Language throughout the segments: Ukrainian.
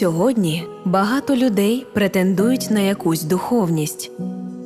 Сьогодні багато людей претендують на якусь духовність,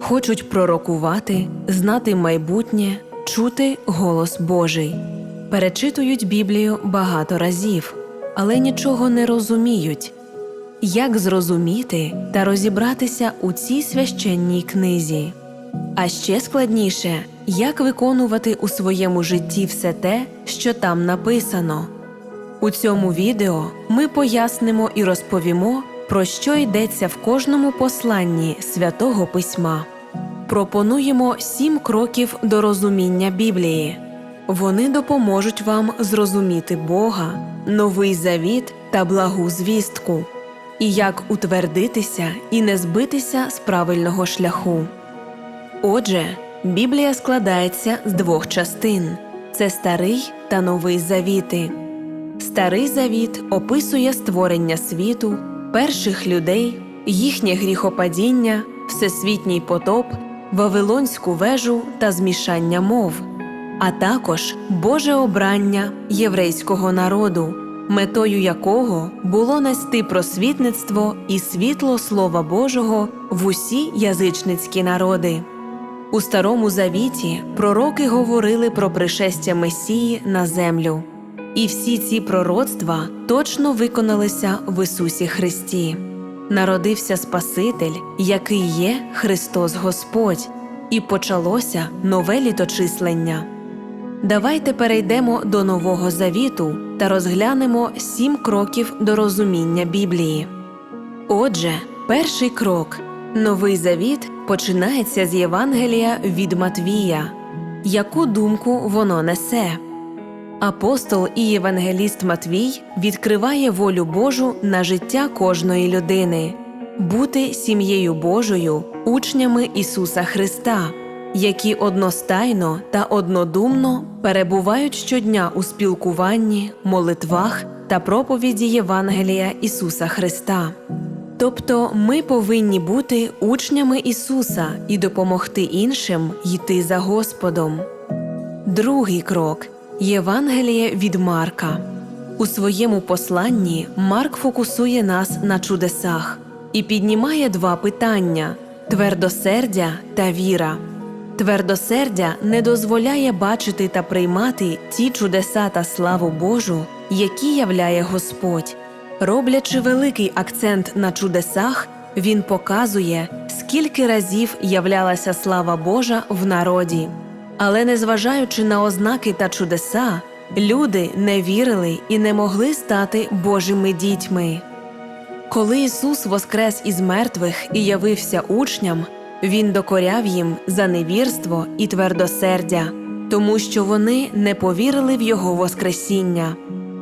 хочуть пророкувати, знати майбутнє, чути голос Божий, перечитують Біблію багато разів, але нічого не розуміють. Як зрозуміти та розібратися у цій священній книзі? А ще складніше, як виконувати у своєму житті все те, що там написано. У цьому відео ми пояснимо і розповімо, про що йдеться в кожному посланні святого письма. Пропонуємо сім кроків до розуміння Біблії. Вони допоможуть вам зрозуміти Бога, новий завіт та благу звістку, і як утвердитися і не збитися з правильного шляху. Отже, Біблія складається з двох частин: це старий та новий завіти. Старий завіт описує створення світу, перших людей, їхнє гріхопадіння, всесвітній потоп, Вавилонську вежу та змішання мов, а також Боже обрання єврейського народу, метою якого було нести просвітництво і світло Слова Божого в усі язичницькі народи. У Старому Завіті пророки говорили про пришестя Месії на землю. І всі ці пророцтва точно виконалися в Ісусі Христі. Народився Спаситель, який є Христос Господь, і почалося нове літочислення. Давайте перейдемо до Нового Завіту та розглянемо сім кроків до розуміння Біблії. Отже, перший крок Новий Завіт починається з Євангелія від Матвія. Яку думку воно несе? Апостол і євангеліст Матвій відкриває волю Божу на життя кожної людини, бути сім'єю Божою, учнями Ісуса Христа, які одностайно та однодумно перебувають щодня у спілкуванні, молитвах та проповіді Євангелія Ісуса Христа. Тобто ми повинні бути учнями Ісуса і допомогти іншим йти за Господом. Другий крок Євангеліє від Марка. У своєму посланні Марк фокусує нас на чудесах і піднімає два питання твердосердя та віра. Твердосердя не дозволяє бачити та приймати ті чудеса та славу Божу, які являє Господь. Роблячи великий акцент на чудесах, він показує, скільки разів являлася слава Божа в народі. Але незважаючи на ознаки та чудеса, люди не вірили і не могли стати Божими дітьми. Коли Ісус воскрес із мертвих і явився учням, Він докоряв їм за невірство і твердосердя, тому що вони не повірили в Його Воскресіння.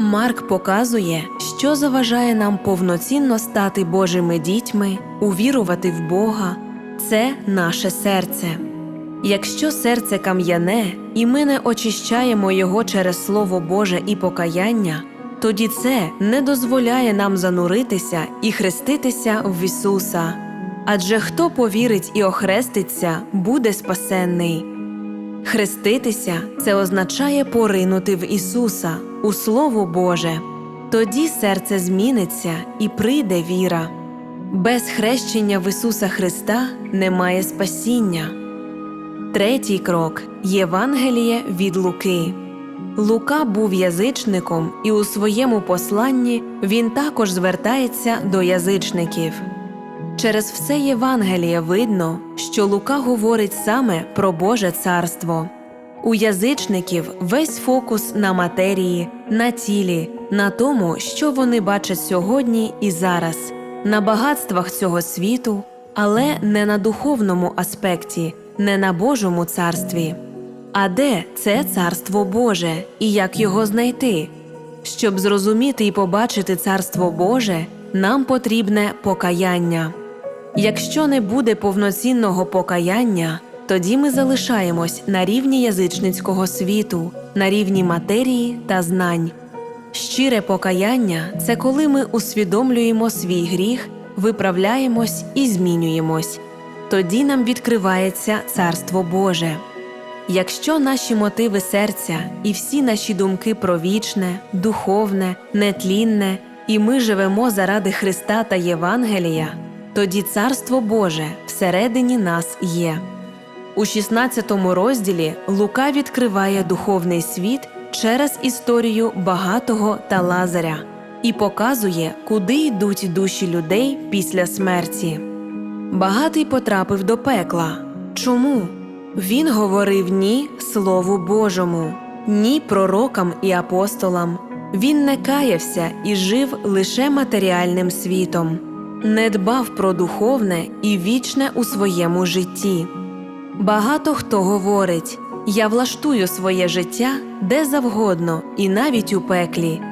Марк показує, що заважає нам повноцінно стати Божими дітьми, увірувати в Бога це наше серце. Якщо серце кам'яне, і ми не очищаємо його через Слово Боже і покаяння, тоді це не дозволяє нам зануритися і хреститися в Ісуса. Адже хто повірить і охреститься, буде спасенний. Хреститися це означає поринути в Ісуса, у Слово Боже. Тоді серце зміниться і прийде віра. Без хрещення в Ісуса Христа немає спасіння. Третій крок Євангеліє від Луки. Лука був язичником, і у своєму посланні він також звертається до язичників. Через все Євангеліє видно, що Лука говорить саме про Боже царство. У язичників весь фокус на матерії, на тілі, на тому, що вони бачать сьогодні і зараз, на багатствах цього світу, але не на духовному аспекті, не на Божому царстві. А де це царство Боже і як його знайти? Щоб зрозуміти і побачити царство Боже, нам потрібне покаяння. Якщо не буде повноцінного покаяння, тоді ми залишаємось на рівні язичницького світу, на рівні матерії та знань. Щире покаяння це коли ми усвідомлюємо свій гріх, виправляємось і змінюємось. Тоді нам відкривається Царство Боже. Якщо наші мотиви серця і всі наші думки про вічне, духовне, нетлінне, і ми живемо заради Христа та Євангелія, тоді Царство Боже всередині нас є. У 16 розділі Лука відкриває духовний світ через історію багатого та Лазаря і показує, куди йдуть душі людей після смерті. Багатий потрапив до пекла. Чому? Він говорив ні Слову Божому, ні пророкам і апостолам. Він не каявся і жив лише матеріальним світом, не дбав про духовне і вічне у своєму житті. Багато хто говорить: я влаштую своє життя де завгодно, і навіть у пеклі.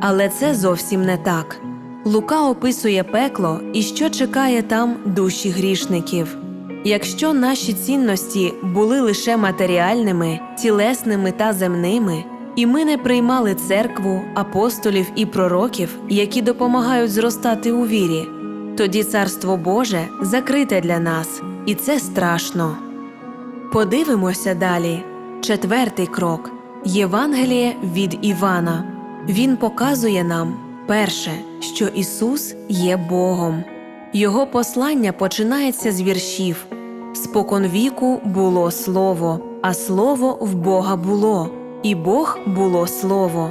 Але це зовсім не так. Лука описує пекло і що чекає там душі грішників. Якщо наші цінності були лише матеріальними, тілесними та земними, і ми не приймали церкву, апостолів і пророків, які допомагають зростати у вірі, тоді Царство Боже закрите для нас, і це страшно. Подивимося далі. Четвертий крок Євангеліє від Івана. Він показує нам перше, що Ісус є Богом. Його послання починається з віршів Споконвіку було слово, а слово в Бога було, і Бог було слово.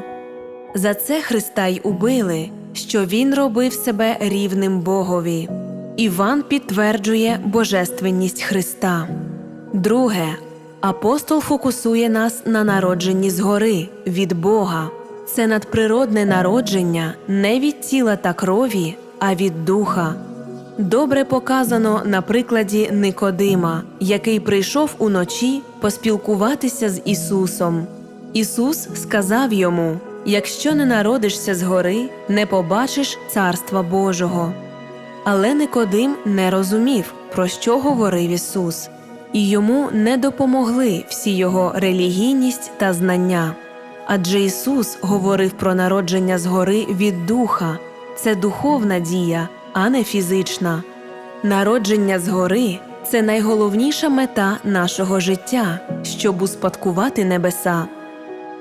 За це Христа й убили, що Він робив себе рівним Богові. Іван підтверджує божественність Христа. Друге, апостол фокусує нас на народженні згори від Бога. Це надприродне народження не від тіла та крові, а від духа. Добре показано на прикладі Никодима, який прийшов уночі поспілкуватися з Ісусом. Ісус сказав йому: Якщо не народишся згори, не побачиш Царства Божого. Але Никодим не розумів, про що говорив Ісус, і йому не допомогли всі його релігійність та знання. Адже Ісус говорив про народження згори від духа, це духовна дія, а не фізична. Народження згори це найголовніша мета нашого життя, щоб успадкувати небеса.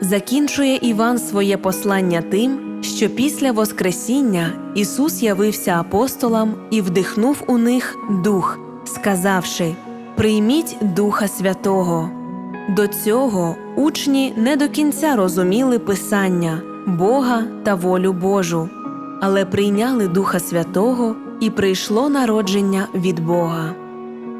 Закінчує Іван своє послання тим, що після Воскресіння Ісус явився апостолам і вдихнув у них дух, сказавши: Прийміть Духа Святого. До цього учні не до кінця розуміли Писання, Бога та волю Божу, але прийняли Духа Святого і прийшло народження від Бога.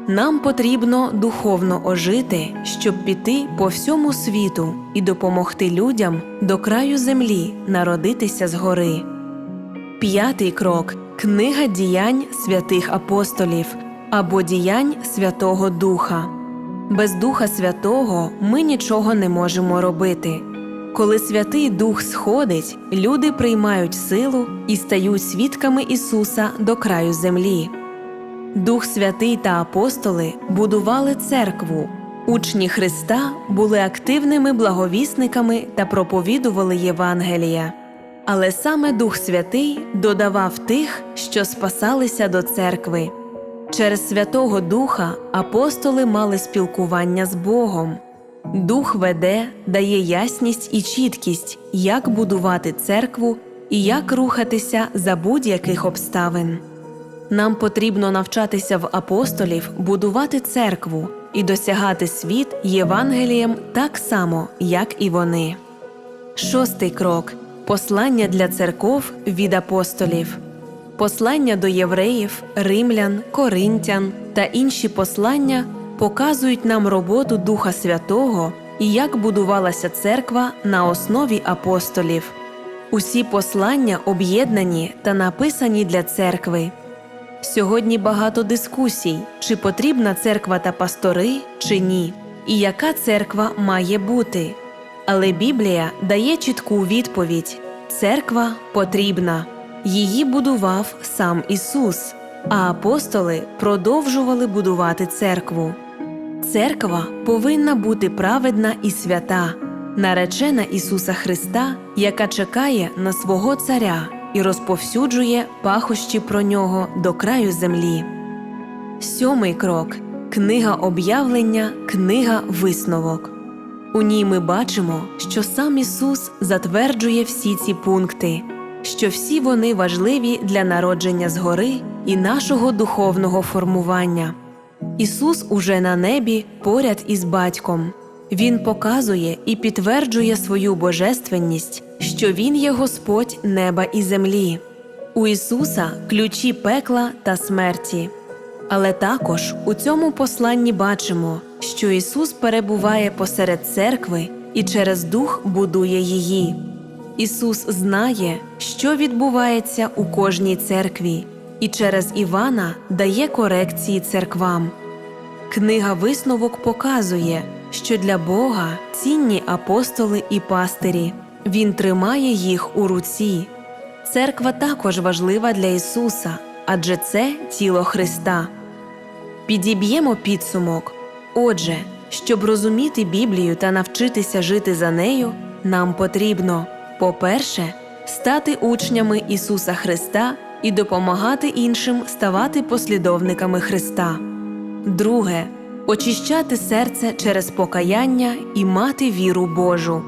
Нам потрібно духовно ожити, щоб піти по всьому світу і допомогти людям до краю землі народитися згори. П'ятий крок книга діянь святих апостолів або діянь Святого Духа. Без Духа Святого ми нічого не можемо робити. Коли Святий Дух сходить, люди приймають силу і стають свідками Ісуса до краю землі. Дух Святий та апостоли будували церкву. Учні Христа були активними благовісниками та проповідували Євангелія. Але саме Дух Святий додавав тих, що спасалися до церкви. Через Святого Духа апостоли мали спілкування з Богом. Дух веде, дає ясність і чіткість, як будувати церкву і як рухатися за будь-яких обставин. Нам потрібно навчатися в апостолів будувати церкву і досягати світ Євангелієм так само, як і вони. Шостий крок послання для церков від апостолів. Послання до євреїв, римлян, коринтян та інші послання показують нам роботу Духа Святого і як будувалася церква на основі апостолів. Усі послання об'єднані та написані для церкви. Сьогодні багато дискусій, чи потрібна церква та пастори, чи ні, і яка церква має бути. Але Біблія дає чітку відповідь: церква потрібна. Її будував сам Ісус, а апостоли продовжували будувати церкву. Церква повинна бути праведна і свята, наречена Ісуса Христа, яка чекає на свого Царя і розповсюджує пахощі про нього до краю землі. Сьомий крок книга об'явлення, книга висновок. У ній ми бачимо, що сам Ісус затверджує всі ці пункти. Що всі вони важливі для народження згори і нашого духовного формування. Ісус уже на небі поряд із батьком. Він показує і підтверджує свою божественність, що Він є Господь неба і землі. У Ісуса ключі пекла та смерті. Але також у цьому посланні бачимо, що Ісус перебуває посеред церкви і через Дух будує її. Ісус знає, що відбувається у кожній церкві, і через Івана дає корекції церквам. Книга висновок показує, що для Бога цінні апостоли і пастирі. Він тримає їх у руці. Церква також важлива для Ісуса, адже це тіло Христа. Підіб'ємо підсумок. Отже, щоб розуміти Біблію та навчитися жити за нею, нам потрібно, по-перше, стати учнями Ісуса Христа і допомагати іншим ставати послідовниками Христа. Друге очищати серце через покаяння і мати віру Божу.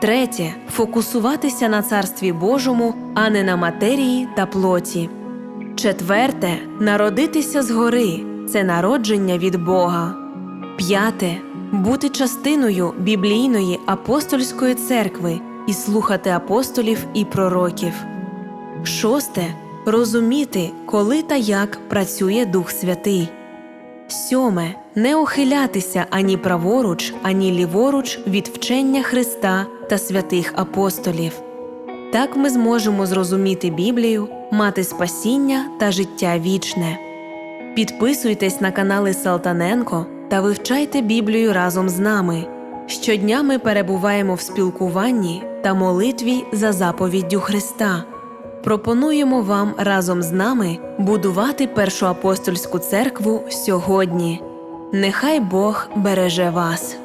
Третє фокусуватися на царстві Божому, а не на матерії та плоті. Четверте народитися згори це народження від Бога. П'яте бути частиною біблійної апостольської церкви і слухати апостолів і пророків. Шосте розуміти, коли та як працює Дух Святий. Сьоме не ухилятися ані праворуч, ані ліворуч від вчення Христа та святих апостолів. Так ми зможемо зрозуміти Біблію, мати спасіння та життя вічне. Підписуйтесь на канали Салтаненко та вивчайте Біблію разом з нами. Щодня ми перебуваємо в спілкуванні та молитві за заповіддю Христа. Пропонуємо вам разом з нами будувати першу апостольську церкву сьогодні. Нехай Бог береже вас.